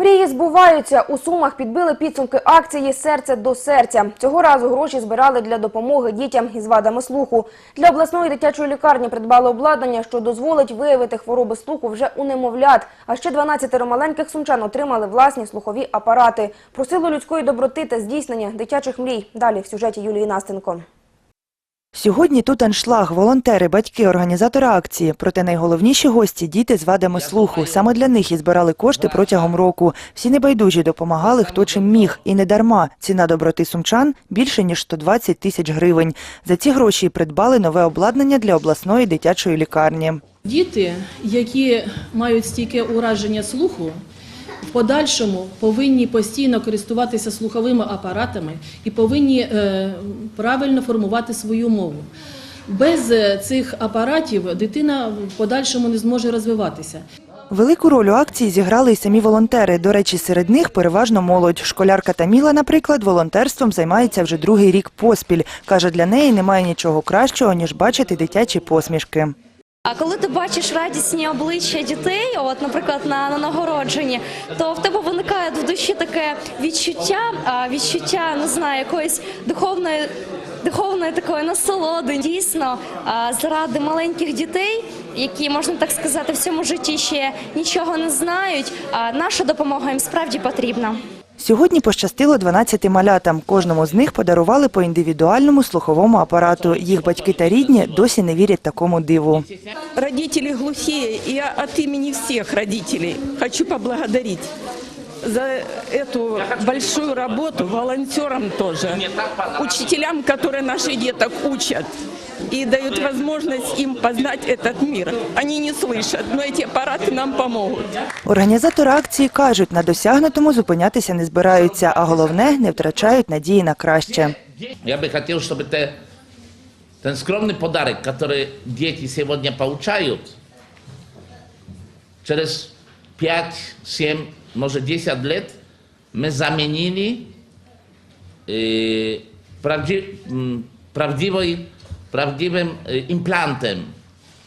Мрії збуваються. У Сумах підбили підсумки акції Серце до серця. Цього разу гроші збирали для допомоги дітям із вадами слуху. Для обласної дитячої лікарні придбали обладнання, що дозволить виявити хвороби слуху вже у немовлят. А ще 12 маленьких сумчан отримали власні слухові апарати. Про силу людської доброти та здійснення дитячих мрій. Далі в сюжеті Юлії Настенко. Сьогодні тут аншлаг, волонтери, батьки, організатори акції. Проте найголовніші гості – діти з вадами слуху. Саме для них і збирали кошти протягом року. Всі небайдужі допомагали хто чим міг. І не дарма. Ціна доброти сумчан – більше, ніж 120 тисяч гривень. За ці гроші придбали нове обладнання для обласної дитячої лікарні. Діти, які мають стійке ураження слуху, в подальшому повинні постійно користуватися слуховими апаратами і повинні е, правильно формувати свою мову. Без е, цих апаратів дитина в подальшому не зможе розвиватися. Велику роль у акції зіграли й самі волонтери. До речі, серед них переважно молодь. Школярка Таміла, наприклад, волонтерством займається вже другий рік поспіль. Каже, для неї немає нічого кращого, ніж бачити дитячі посмішки. А коли ти бачиш радісні обличчя дітей, от, наприклад, на, на нагородженні, то в тебе виникає в душі таке відчуття, а, відчуття, не знаю, якоїсь духовної. Духовної такої насолоди дійсно заради маленьких дітей, які можна так сказати, в цьому житті ще нічого не знають. А наша допомога їм справді потрібна. Сьогодні пощастило 12 малятам. Кожному з них подарували по індивідуальному слуховому апарату. Їх батьки та рідні досі не вірять такому диву. Родителі глухі, і я от имени всех родителей хочу поблагодарить за эту большую работу, волонтерам тоже, учителям, которые наших деток учат и дают возможность им познать этот мир. Они не слышат, но эти аппараты нам помогут. Організатори акції кажуть, на досягнутому зупинятися не збираються, а головне – не втрачають надії на краще. Я бы хотел, чтобы те, ten skromny podarek, который дети сегодня получают, через 5, 7, может 10 лет мы заменили э, правди, м, правдивой, правдивым э, имплантом,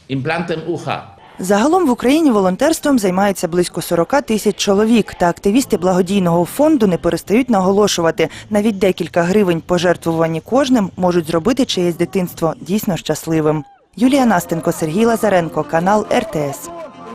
имплантом уха. Загалом в Україні волонтерством займаються близько 40 тисяч чоловік, та активісти благодійного фонду не перестають наголошувати. Навіть декілька гривень пожертвувані кожним можуть зробити чиєсь дитинство дійсно щасливим. Юлія Настенко, Сергій Лазаренко, канал РТС.